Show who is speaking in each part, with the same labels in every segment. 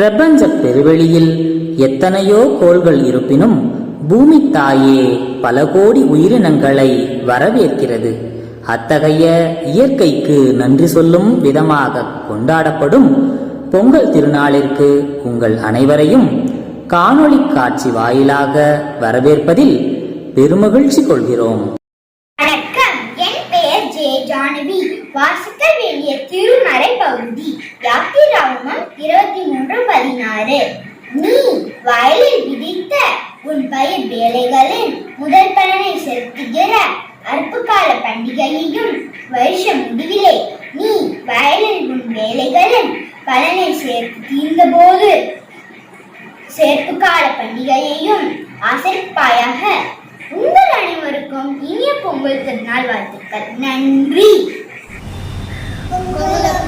Speaker 1: பிரபஞ்ச பெருவெளியில் எத்தனையோ கோள்கள் இருப்பினும் பூமி தாயே பல கோடி உயிரினங்களை வரவேற்கிறது. அத்தகைய இயற்கைக்கு நன்றி சொல்லும் விதமாக கொண்டாடப்படும் பொங்கல் திருநாளிற்கு உங்கள் அனைவரையும் காணொளி காட்சி வாயிலாக வரவேற்பதில் பெருமகிழ்ச்சி கொள்கிறோம்.
Speaker 2: வணக்கம். என் பெயர் ஜே. ஜானவி. வாசிக்க வேண்டிய திருமறை பகுதி. யாத்திராகமம் இருபத்தி மூன்று பதினாறு. நீ வயலில் விதித்த உன் பயிர் வேலைகளின் முதல் பலனை செலுத்துகிற அற்புகால பண்டிகையையும் வருஷ முடிவிலே நீ வயலில் உன் வேலைகளின் பலனை சேர்த்து தீர்ந்தபோது சேர்ப்பு கால பண்டிகையையும் அசைப்பாயாக உங்கள் அனைவருக்கும் இனிய பொங்கல் திருநாள் வாழ்த்துக்கள். நன்றி. மங்களம்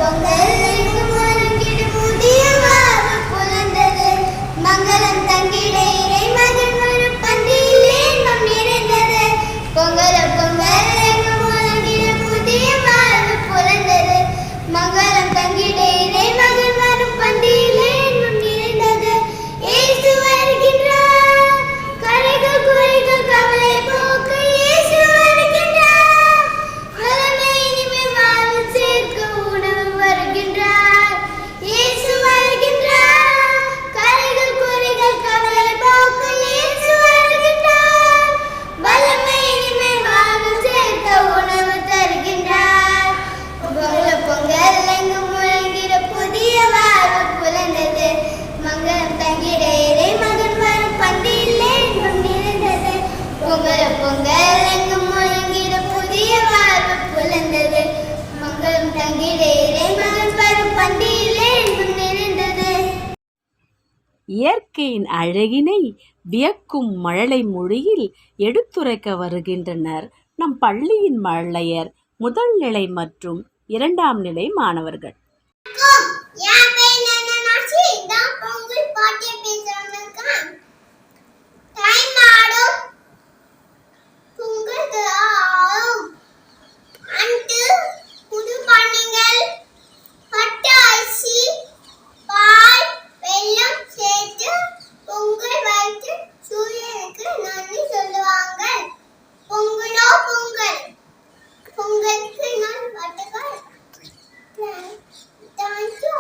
Speaker 3: இயற்கையின் அழகினை வியக்கும் மழலை மொழியில் எடுத்துரைக்க வருகின்றனர் நம் பள்ளியின் மழலையர் முதல் நிலை மற்றும் இரண்டாம் நிலை மாணவர்கள்.
Speaker 2: பொங்கல் பாட்டிய பேசுறவங்க டைம் ஆடும் பொங்கல் ஆடும் அண்டு புது பானைகள் பட்டு அரிசி பால் வெல்லம் சேர்த்து பொங்கல் வைத்து சூரியனுக்கு நன்றி சொல்லுவாங்க பொங்கலோ பொங்கல் பொங்கலுக்கு நான் வாழ்த்துக்கள் தேங்க்யூ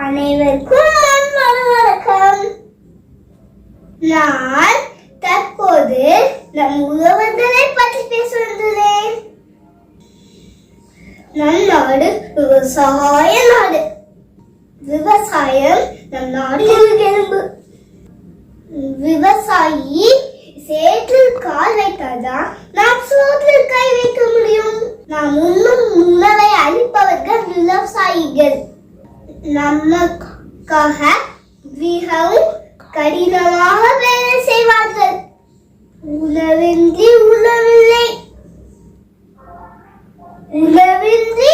Speaker 2: அனைவருக்கும் வணக்கம் நான் தற்போது நம் உழவர்களை பற்றி பேச வந்துள்ளேன் நம் நாடு விவசாய நாடு விவசாயம் நம் நாடு எலும்பு விவசாயி சேற்றில் கால் வைத்தால்தான் நாம் சோற்றில் கை வைக்க முடியும் நாம் உண்ணும் உணவை அளிப்பவர்கள் விவசாயிகள். நமக்காக மிகவும் கடினமாக வேலை செய்வார்கள். உணவின்றி உணவில்லை. உணவின்றி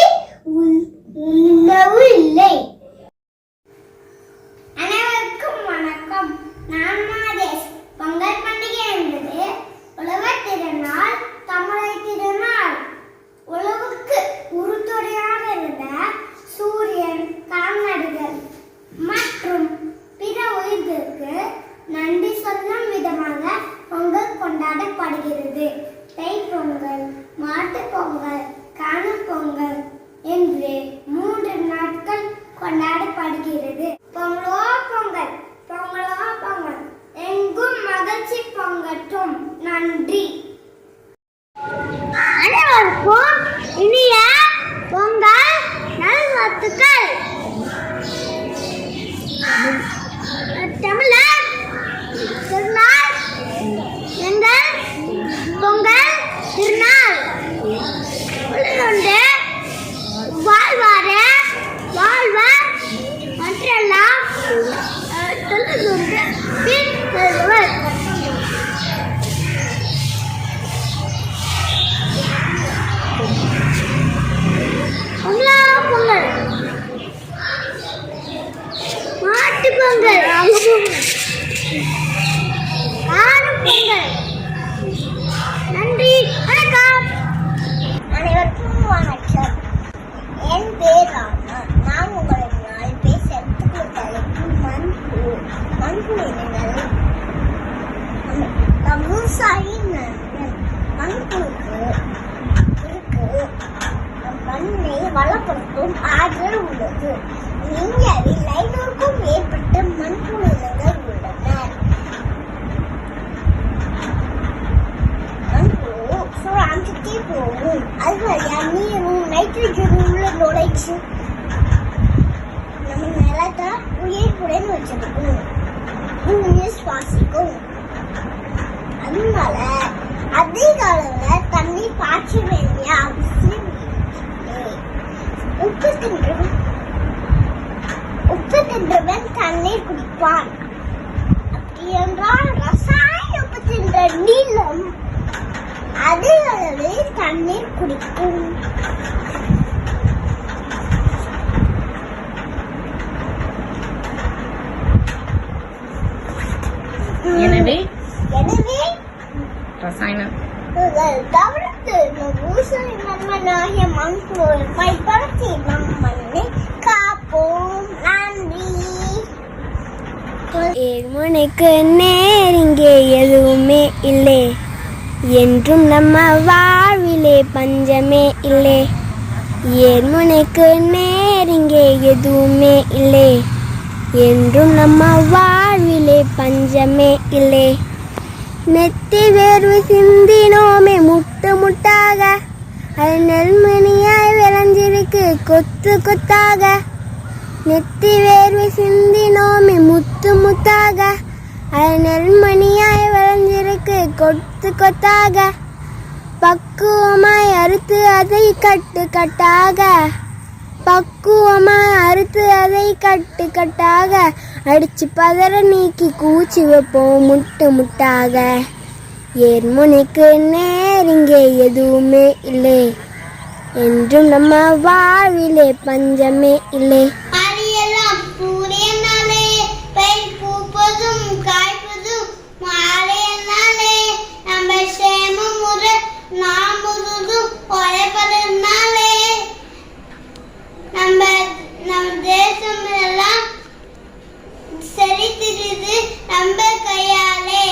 Speaker 2: மாட்டு பொங்கல் ஆணும் பொங்கல் நன்றி வணக்கம் அனைவருக்கும் வணக்கம் என் பேர் ராமா நான் உங்களுக்கு நாலு பேர் செலுத்துக்கு
Speaker 4: இந்தியாவில் ஐநூறுக்கும் மேற்பட்ட மண்புழுகள் உள்ளன மண்புழு சுழாந்துட்டே போகும் அது வழியா நீரும் நைட்ரஜனும் உள்ள நுழைச்சு நம்ம நிலத்தை உயிர்ப்புடன் வச்சிருக்கும் பூமியை சுவாசிக்கும் அதனால அதிக அளவுல தண்ணி பாய்ச்ச வேண்டிய அவசியம் உப்பு தின்றவன் உப்பு தின்றவன் தண்ணீர் குடிப்பான். அப்படி என்றால் ரசாயன உப்பு தின்ற நீளம் அதிக அளவில் தண்ணீர் குடிக்கும்.
Speaker 5: எனவே
Speaker 4: எனவே
Speaker 5: ரசாயனம்.
Speaker 4: தவிர்த்து நம் ஊசல் நன்மனாகிய மண்புழு பயன்படுத்தி நம் மண்ணை காப்போம். நன்றி. ஏழ்முனைக்கு நேர் இங்கே எதுவுமே இல்லை. என்றும் நம்ம வாழ்விலே பஞ்சமே இல்லை. ஏழ்முனைக்கு நேர் இங்கே எதுவுமே இல்லை. என்றும் நம்ம வாழ்விலே பஞ்சமே இல்லை. நெத்தி வேர்வு சிந்தினோமே முட்டு முட்டாக. அது நெல்மணியாய் விளைஞ்சிருக்கு கொத்து கொத்தாக. நெத்தி வேர்வை சிந்தினோமே முத்து முத்தாக அது நெல்மணியாய் விளைஞ்சிருக்கு கொத்து கொத்தாக. பக்குவமாய் அறுத்து அதை கட்டு கட்டாக. பக்குவமாக அறுத்து அதை கட்டு கட்டாக அடித்து பதற நீக்கி கூச்சி வைப்போம் முட்டு முட்டாக. ஏர்முனைக்கு நேரிங்கே எதுவுமே இல்லை. என்றும் நம்ம வாழ்விலே பஞ்சமே இல்லை அரியெல்லாம் சூரியனாலே பெண் பூப்பதும் காய்ப்பதும் மாலையனாலே நம்ம சேமம் முறை நாம் முழுதும் உழைப்பதனாலே நம்ம நம்ம தேசம் எல்லாம் செழித்திருது நம்ம கையாலே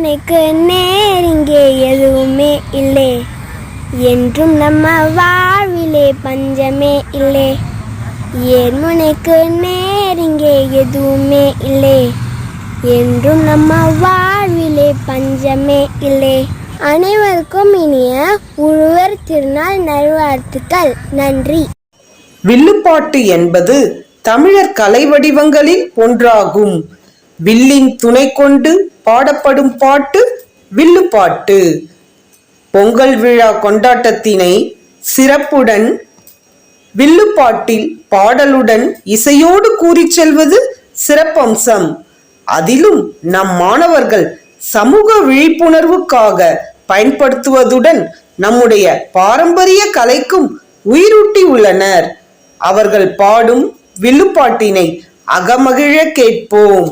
Speaker 4: அவனுக்கு நேரிங்கே எதுவுமே இல்லை. என்றும் நம்ம வாழ்விலே பஞ்சமே இல்லை. ஏர்முனைக்கு நேரிங்கே எதுவுமே இல்லை? என்றும் நம்ம வாழ்விலே பஞ்சமே இல்லை. அனைவருக்கும் இனிய உழவர் திருநாள் நல்வாழ்த்துக்கள். நன்றி.
Speaker 6: வில்லுப்பாட்டு என்பது தமிழர் கலை வடிவங்களில் ஒன்றாகும். வில்லின் துணை கொண்டு பாடப்படும் பாட்டு வில்லுப்பாட்டு பொங்கல் விழா கொண்டாட்டத்தினை சிறப்புடன் வில்லுப்பாட்டில் பாடலுடன் இசையோடு கூறிச் செல்வது சிறப்பம்சம். அதிலும் நம் மாணவர்கள் சமூக விழிப்புணர்வுக்காக பயன்படுத்துவதுடன் நம்முடைய பாரம்பரிய கலைக்கும் உயிரூட்டி உள்ளனர். அவர்கள் பாடும் வில்லுப்பாட்டினை அகமகிழ கேட்போம்.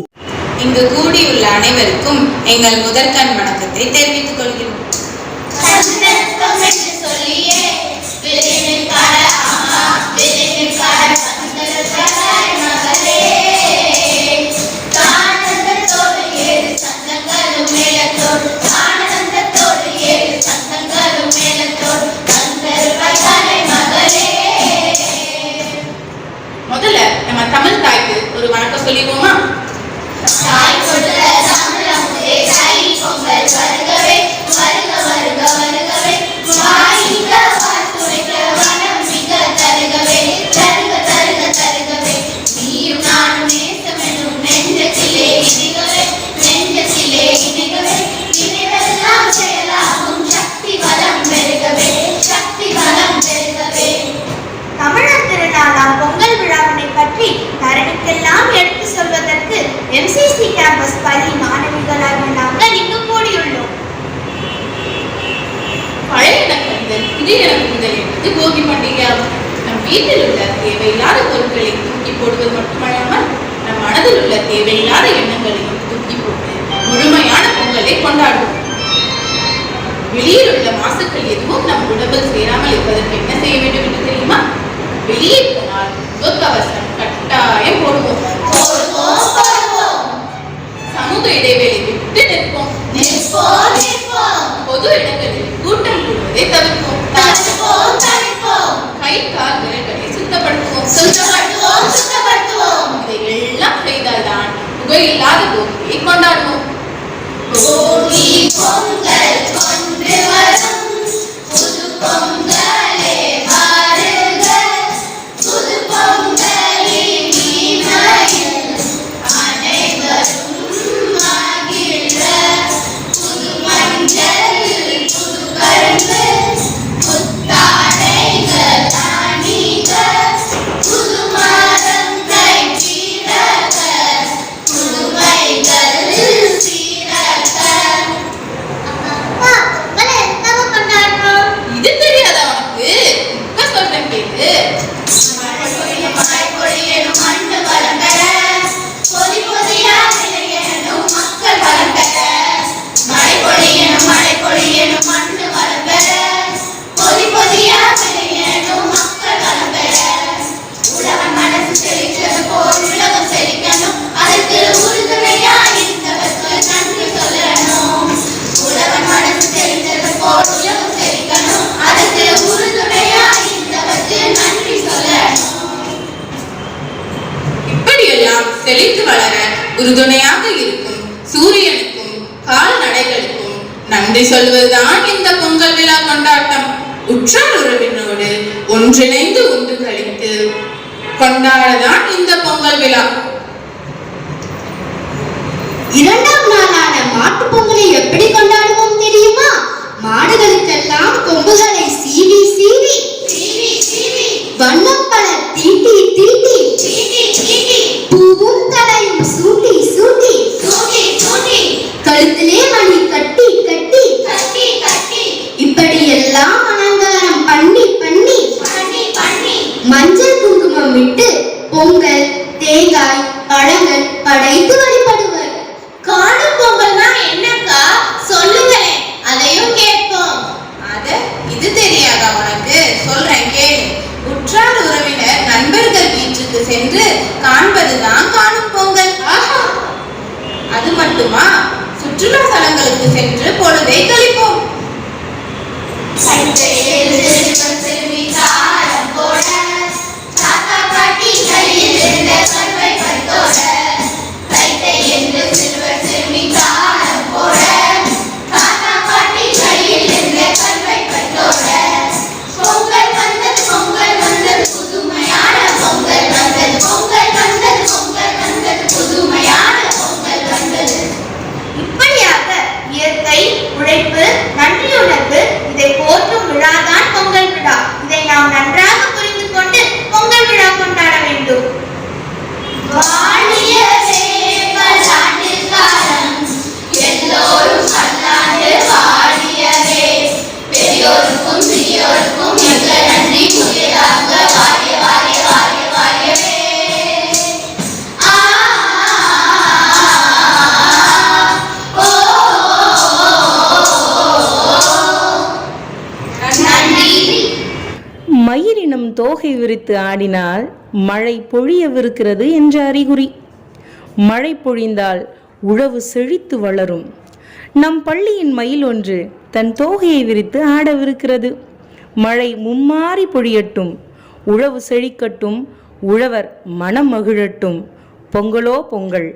Speaker 7: இங்கு கூடியுள்ள அனைவருக்கும் எங்கள் முதற்கண் வணக்கத்தை தெரிவித்துக் கொள்கிறோம்.
Speaker 4: கேம்பஸ் பள்ளி மாணவிகளாகிய நாங்கள் இங்கு கூடியுள்ளோம்
Speaker 7: பழைய நகர்ந்தல் புதிய நகர்ந்தல் என்பது போகி பண்டிகையாகும் நம் வீட்டில் உள்ள தேவையில்லாத பொருட்களை தூக்கி போடுவது மட்டுமல்லாமல் நம் மனதில் உள்ள தேவையில்லாத எண்ணங்களையும் தூக்கி போட்டு முழுமையான பொங்கலை கொண்டாடுவோம் வெளியில் உள்ள மாசுக்கள் எதுவும் நம் உடம்பில் சேராமல் இருப்பதற்கு என்ன செய்ய வேண்டும் என்று தெரியுமா? வெளியே போனால் முகக்கவசம் கட்டாயம் போடுவோம். சமூக இடைவெளி விட்டு நிற்போம். பொது இடங்களில் கூட்டம் கூடுவதை தவிர்ப்போம். கை கால் விரல்களை சுத்தப்படுத்துவோம். சுத்தப்படுத்துவோம் சுத்தப்படுத்துவோம். இதையெல்லாம் செய்தால்தான் புகையில்லாத கோபியை கொண்டாடுவோம். கோபி பொங்கல் கொண்டு வரும். புது பொங்கல்
Speaker 8: தோகை விரித்து ஆடினால் மழை பொழியவிருக்கிறது என்ற அறிகுறி. மழை பொழிந்தால் உழவு செழித்து வளரும். நம் பள்ளியின் மயில் ஒன்று தன் தோகையை விரித்து ஆடவிருக்கிறது. மழை மும்மாறி பொழியட்டும் உழவு செழிக்கட்டும் உழவர் மனம் மகிழட்டும். பொங்கலோ பொங்கல்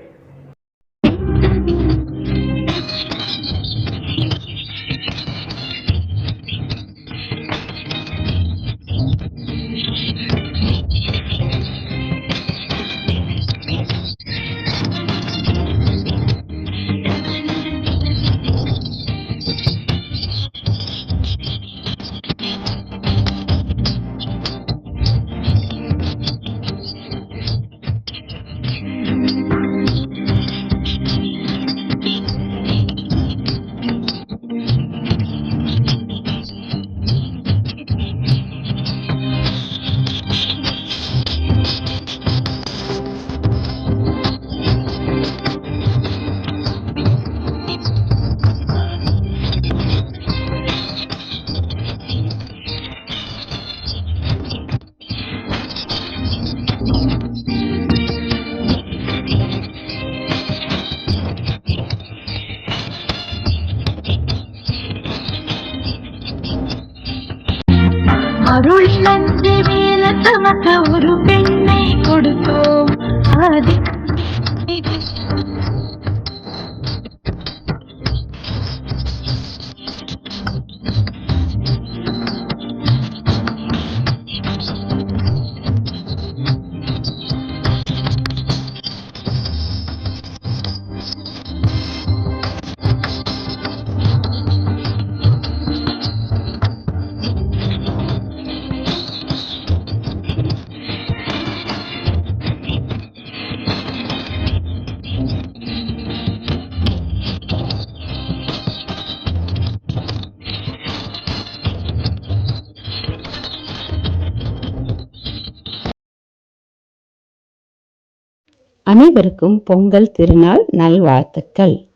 Speaker 9: வெற்றி வீர தமக்கு ஒரு பெண்ணை கொடுத்தோம். ஆதிக்க
Speaker 10: அனைவருக்கும் பொங்கல் திருநாள் நல்வாழ்த்துக்கள்.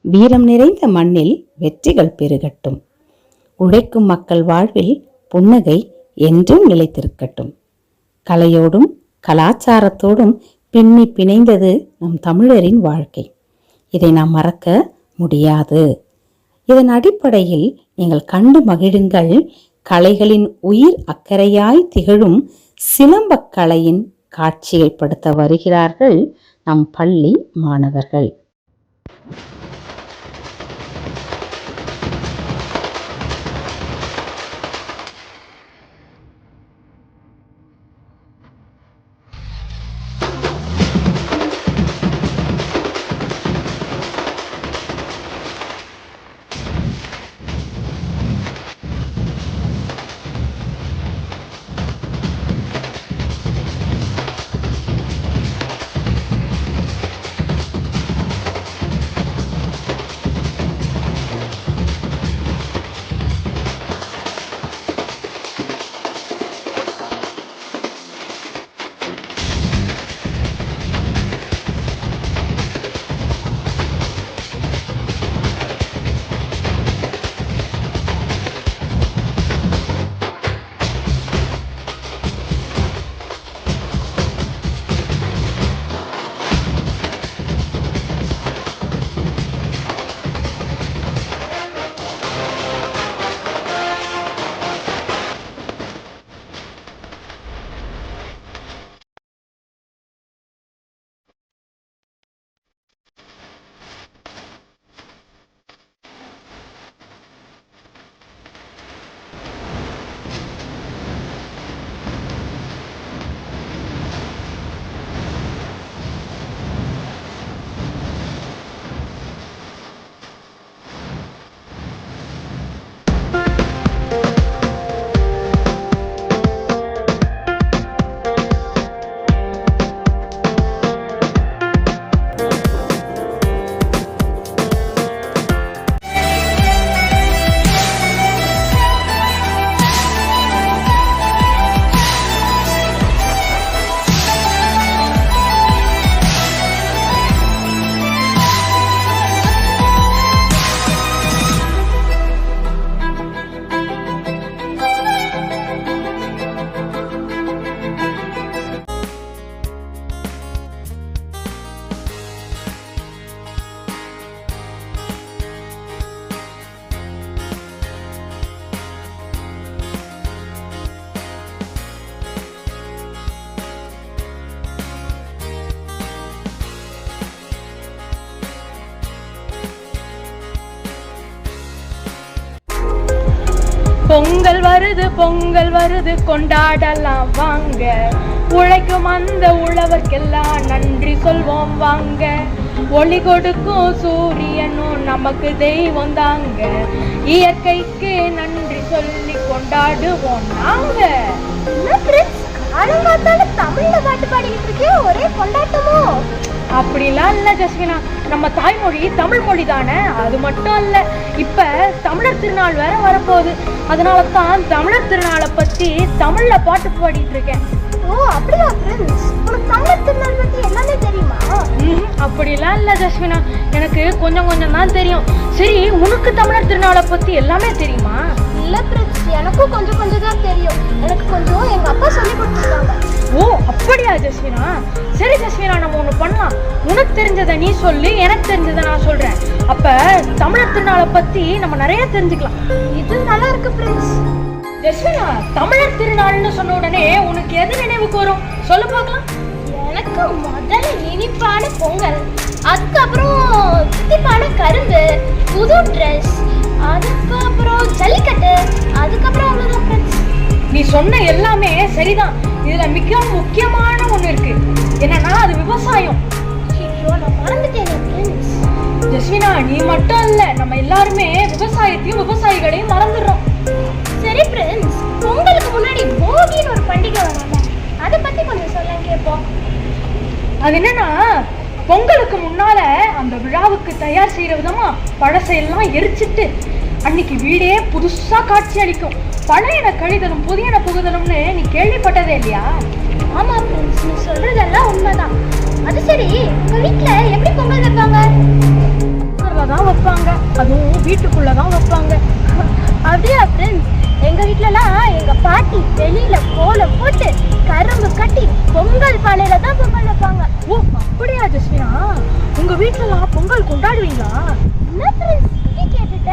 Speaker 10: வீரம் நிறைந்த மண்ணில் வெற்றிகள் பெருகட்டும். உழைக்கும் மக்கள் வாழ்வில் புன்னகை என்றும் நிலைத்திருக்கட்டும். கலையோடும் கலாச்சாரத்தோடும் பின்னி பிணைந்தது நம் தமிழரின் வாழ்க்கை. இதை நாம் மறக்க முடியாது. இதன் அடிப்படையில் நீங்கள் கண்டு மகிழுங்கள். கலைகளின் உயிர் அக்கறையாய் திகழும் சிலம்பக் கலையின் காட்சியைப்படுத்த வருகிறார்கள் நம் பள்ளி மாணவர்கள்.
Speaker 11: பொங்கல் வருது பொங்கல் வருது கொண்டாடலாம் வாங்க. உழைக்கும் அந்த உழவர்க்கெல்லாம் நன்றி சொல்வோம் வாங்க. ஒளி கொடுக்கும் சூரியனும் நமக்கு தெய்வம் தாங்க. இயற்கைக்கு நன்றி சொல்லி கொண்டாடுவோம் நாங்க.
Speaker 4: தமிழ்ல பாட்டு பாடிக்கிட்டு இருக்கே ஒரே கொண்டாட்டமோ?
Speaker 11: அப்படிலாம் இல்ல ஜஸ்வினா. நம்ம தாய்மொழி தமிழ் மொழி தானே? அது மட்டும் இல்ல இப்ப தமிழர் திருநாள் வேற வரப்போகுது. அதனால தான் தமிழர் திருநாளை பத்தி தமிழ்ல பாட்டு பாடிட்டு இருக்கேன்.
Speaker 4: ஓ அப்படியா ஃப்ரெண்ட்ஸ் உனக்கு தமிழர் திருநாள் பத்தி எல்லாமே தெரியுமா?
Speaker 11: அப்படிலாம் இல்ல ஜஸ்வினா. எனக்கு கொஞ்சம் கொஞ்சம் தான் தெரியும். சரி உனக்கு தமிழர் திருநாளை பத்தி எல்லாமே தெரியுமா?
Speaker 4: இல்ல ஃப்ரெண்ட்ஸ் எனக்கும் கொஞ்சம் கொஞ்சம் தான் தெரியும். எனக்கு கொஞ்சம் எங்க அப்பா சொல்லி கொடுத்துருக்காங்க.
Speaker 11: ஓ அப்படியா ஜஸ்வினா சரி ஜஸ்வினா நம்ம ஒண்ணு பண்ணலாம். உனக்கு தெரிஞ்சதை நீ சொல்லு எனக்கு தெரிஞ்சதை நான் சொல்றேன். அப்ப தமிழர் திருநாளை பத்தி நம்ம நிறைய தெரிஞ்சுக்கலாம்.
Speaker 4: இது நல்லா இருக்கு ஃப்ரெண்ட்ஸ்
Speaker 11: ஜஸ்வினா தமிழர் திருநாள்னு சொன்ன உடனே உனக்கு எது நினைவுக்கு வரும்? சொல்ல பார்க்கலாம்.
Speaker 12: எனக்கு முதல்ல இனிப்பான பொங்கல். அதுக்கப்புறம் தித்திப்பான கரும்பு புது ட்ரெஸ் அதுக்கப்புறம் ஜல்லிக்கட்டு அதுக்கப்புறம் அவ்வளோதான் ஃப்ரெண்ட்ஸ்
Speaker 11: நீ சொன்ன எல்லாமே சரிதான். இதுல மிக முக்கியமான ஒண்ணு இருக்கு. என்னன்னா அது விவசாயம்.
Speaker 12: நான் மறந்துட்டேனே
Speaker 11: ஜஸ்வினா நீ மட்டும் இல்ல. நம்ம எல்லாருமே விவசாயத்தையும் விவசாயிகளையும் மறந்துடுறோம்.
Speaker 12: சரி ஃப்ரெண்ட்ஸ் பொங்கலுக்கு முன்னாடி போகின்னு ஒரு பண்டிகை வராங்க அதை பத்தி கொஞ்சம் சொல்ல கேட்போம்.
Speaker 11: அது என்னன்னா பொங்கலுக்கு முன்னால அந்த விழாவுக்கு தயார் செய்யற விதமா பழசையெல்லாம் எரிச்சிட்டு அன்னைக்கு வீடே புதுசா காட்சி அளிக்கும். பழையன கழிதலும் புதியன புகுதலும்னு நீ கேள்விப்பட்டதே இல்லையா?
Speaker 12: ஆமா ஃப்ரெண்ட்ஸ் நீ சொல்றதெல்லாம் உண்மைதான். அது சரி உங்க வீட்ல எப்படி பொங்கல் வைப்பாங்க?
Speaker 11: தான் வைப்பாங்க. அதுவும் வீட்டுக்குள்ளதான் வைப்பாங்க.
Speaker 12: அப்படியா ஃப்ரெண்ட்ஸ் எங்க வீட்லலாம் எங்க பாட்டி வெளியில கோலம் போட்டு கரும்பு கட்டி பொங்கல் பானையில தான் பொங்கல் வைப்பாங்க.
Speaker 11: ஓ அப்படியா ஜஸ்மினா உங்க வீட்டுலலாம் பொங்கல் கொண்டாடுவீங்களா?
Speaker 12: என்ன கேட்டுட்ட.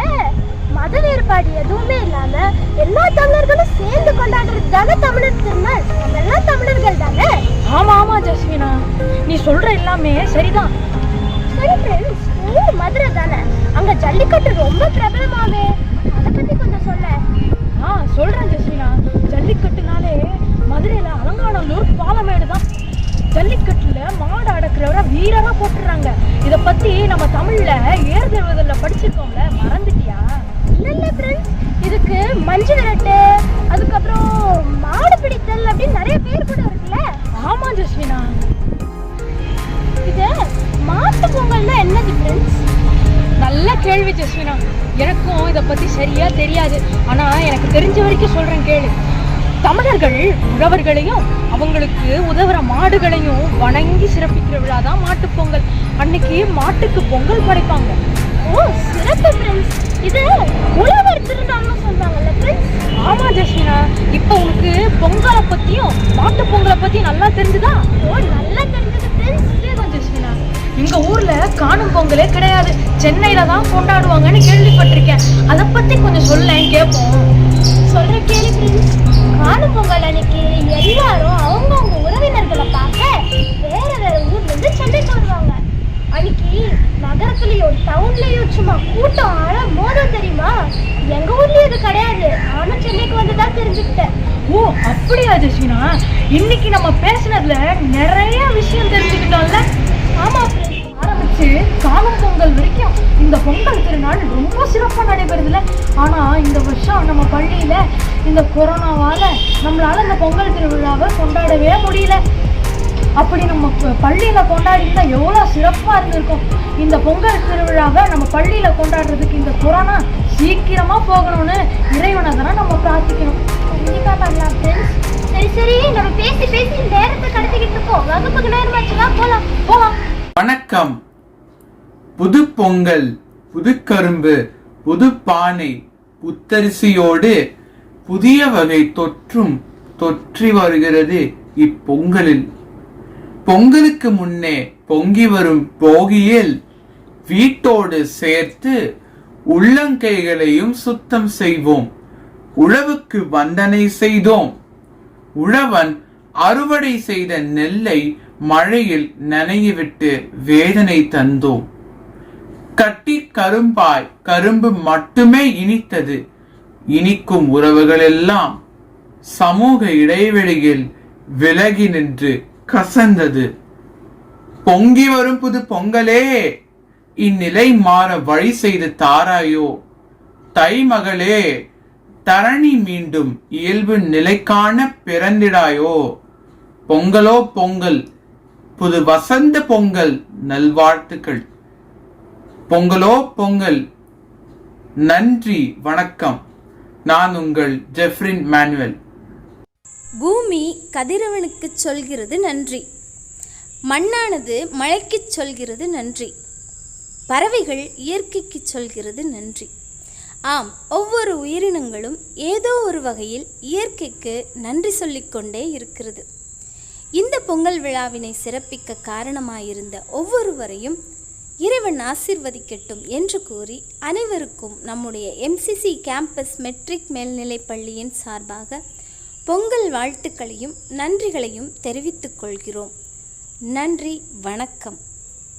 Speaker 12: மத வேறுபாடு எதுவுமே இல்லாம எல்லா தமிழர்களும் சேர்ந்து கொண்டாடுறது தானே தமிழர் திருநாள்? எல்லாம் தமிழர்கள் தானே?
Speaker 11: ஆமா ஆமா ஜஸ்மினா நீ சொல்ற எல்லாமே சரிதான்.
Speaker 12: சரி ஃப்ரெண்ட்ஸ் ஊர் மதுரை தானே அங்க ஜல்லிக்கட்டு ரொம்ப பிரபலமாவே. அதை பத்தி கொஞ்சம் சொல்ல.
Speaker 11: ஆ சொல்றேன் ஜஸ்மினா ஜல்லிக்கட்டுனாலே மதுரையில அலங்காநல்லூர் பாலமேடு தான். ஜல்லிக்கட்டுல மாடு அடக்குறவரை வீரரா போட்டுறாங்க. இத பத்தி நம்ம தமிழ்ல ஏறுதழுவதில் படிச்சிருக்கோம்ல மறந்துட்டியா?
Speaker 12: இல்ல இல்ல ஃப்ரெண்ட்ஸ் இதுக்கு மஞ்சு விரட்டு அதுக்கப்புறம் மாடு பிடித்தல் அப்படின்னு நிறைய பேர் கூட இருக்குல்ல?
Speaker 11: ஆமா ஜஸ்மினா
Speaker 12: இது மாட்டு பொங்கல்னா என்னது ஃப்ரெண்ட்ஸ்
Speaker 11: நல்ல கேள்வி ஜஸ்வினா. எனக்கும் இதை பற்றி சரியாக தெரியாது. ஆனால் எனக்கு தெரிஞ்ச வரைக்கும் சொல்கிறேன் கேளு. தமிழர்கள் உழவர்களையும் அவங்களுக்கு உதவுற மாடுகளையும் வணங்கி சிறப்பிக்கிற விழா தான் மாட்டுப்பொங்கல் அன்னைக்கு மாட்டுக்கு பொங்கல் படைப்பாங்க.
Speaker 12: ஓ சிறப்பு ஃப்ரெண்ட்ஸ் இது உழவர் திருநாள்னு சொல்றாங்கல்ல ஃப்ரெண்ட்ஸ்
Speaker 11: ஆமா ஜஸ்மினா இப்போ உனக்கு பொங்கலை பத்தியும் மாட்டு பொங்கலை பத்தி நல்லா தெரிஞ்சுதா?
Speaker 12: ஓ நல்லா தெரிஞ்சது ஃப்ரெண்ட்ஸ்
Speaker 11: அதேதான் ஜஸ்வினா. எங்க ஊர்ல காணும் பொங்கலே கிடையாது. சென்னையில தான் கொண்டாடுவாங்கன்னு கேள்விப்பட்டிருக்கேன். அதை பத்தி கொஞ்சம் சொல்லேன் கேட்போம்
Speaker 12: சொல்ற கேள்வி காணும் பொங்கல் அன்னைக்கு எல்லாரும் அவங்கவங்க உறவினர்களை பார்க்க வேற வேற ஊர்ல இருந்து சென்னைக்கு வருவாங்க அன்னைக்கு நகரத்துலயோ டவுன்லயோ சும்மா கூட்டம் ஆழ மோதம் தெரியுமா? எங்க ஊர்லயும் இது கிடையாது. நானும் சென்னைக்கு வந்து தான் தெரிஞ்சுக்கிட்டேன்.
Speaker 11: ஓ அப்படியா ஜஸ்வினா இன்னைக்கு நம்ம பேசுனதுல நிறைய விஷயம் தெரிஞ்சுக்கிட்டோம்ல.
Speaker 12: ஆமா
Speaker 11: ஆரம்பிச்சு காணும் பொங்கல் வரைக்கும் இந்த பொங்கல் திருநாள் ரொம்ப சிறப்பா நடைபெறுதுல ஆனா இந்த வருஷம் நம்ம பள்ளியில இந்த கொரோனாவால நம்மளால இந்த பொங்கல் திருவிழாவை கொண்டாடவே முடியல. அப்படி நம்ம பள்ளியில கொண்டாடிருந்தா எவ்வளவு சிறப்பா இருந்திருக்கும். இந்த பொங்கல் திருவிழாவை நம்ம பள்ளியில கொண்டாடுறதுக்கு இந்த கொரோனா சீக்கிரமா போகணும்னு இறைவனை தானே நம்ம பிரார்த்திக்கணும்
Speaker 12: கண்டிப்பா பண்ணலாம் ஃப்ரெண்ட்ஸ் சரி சரி நம்ம பேசி பேசி நேரத்தை கடத்திக்கிட்டு இருக்கோம் வகுப்புக்கு நேரமாச்சுன்னா போலாம்
Speaker 11: போலாம்.
Speaker 13: வணக்கம். புது பொங்கல் புது கரும்பு புது பானை புத்தரிசியோடு புதிய வகை தொற்றும் தொற்றி வருகிறது இப்பொங்கலில். பொங்கலுக்கு முன்னே பொங்கி வரும் போகியில் வீட்டோடு சேர்த்து உள்ளங்கைகளையும் சுத்தம் செய்வோம். உழவுக்கு வந்தனை செய்தோம். உழவன் அறுவடை செய்த நெல்லை மழையில் நனையிவிட்டு வேதனை தந்தோம். தட்டி கரும்பாய் கரும்பு மட்டுமே இனித்தது. இனிக்கும் உறவுகளெல்லாம் சமூக இடைவெளியில் விலகி நின்று கசந்தது. பொங்கி வரும் புது பொங்கலே இந்நிலை மாற வழி செய்து தாராயோ. தைமகளே தரணி மீண்டும் இயல்பு நிலைக்கான பிறந்திடாயோ. பொங்கலோ பொங்கல் புது வசந்த பொங்கல் நல்வாழ்த்துக்கள். பொங்கலோ பொங்கல். நன்றி வணக்கம். நான் உங்கள் ஜெஃப்ரின் மேனுவல்.
Speaker 14: பூமி கதிரவனுக்கு சொல்கிறது நன்றி. மண்ணானது மழைக்கு சொல்கிறது நன்றி. பறவைகள் இயற்கைக்கு சொல்கிறது நன்றி. ஆம் ஒவ்வொரு உயிரினங்களும் ஏதோ ஒரு வகையில் இயற்கைக்கு நன்றி சொல்லிக்கொண்டே இருக்கிறது. இந்த பொங்கல் விழாவினை சிறப்பிக்க காரணமாயிருந்த ஒவ்வொருவரையும் இறைவன் ஆசிர்வதிக்கட்டும் என்று கூறி அனைவருக்கும் நம்முடைய எம்சிசி கேம்பஸ் மெட்ரிக் மேல்நிலைப் பள்ளியின் சார்பாக பொங்கல் வாழ்த்துக்களையும் நன்றிகளையும் தெரிவித்துக் கொள்கிறோம். நன்றி வணக்கம்.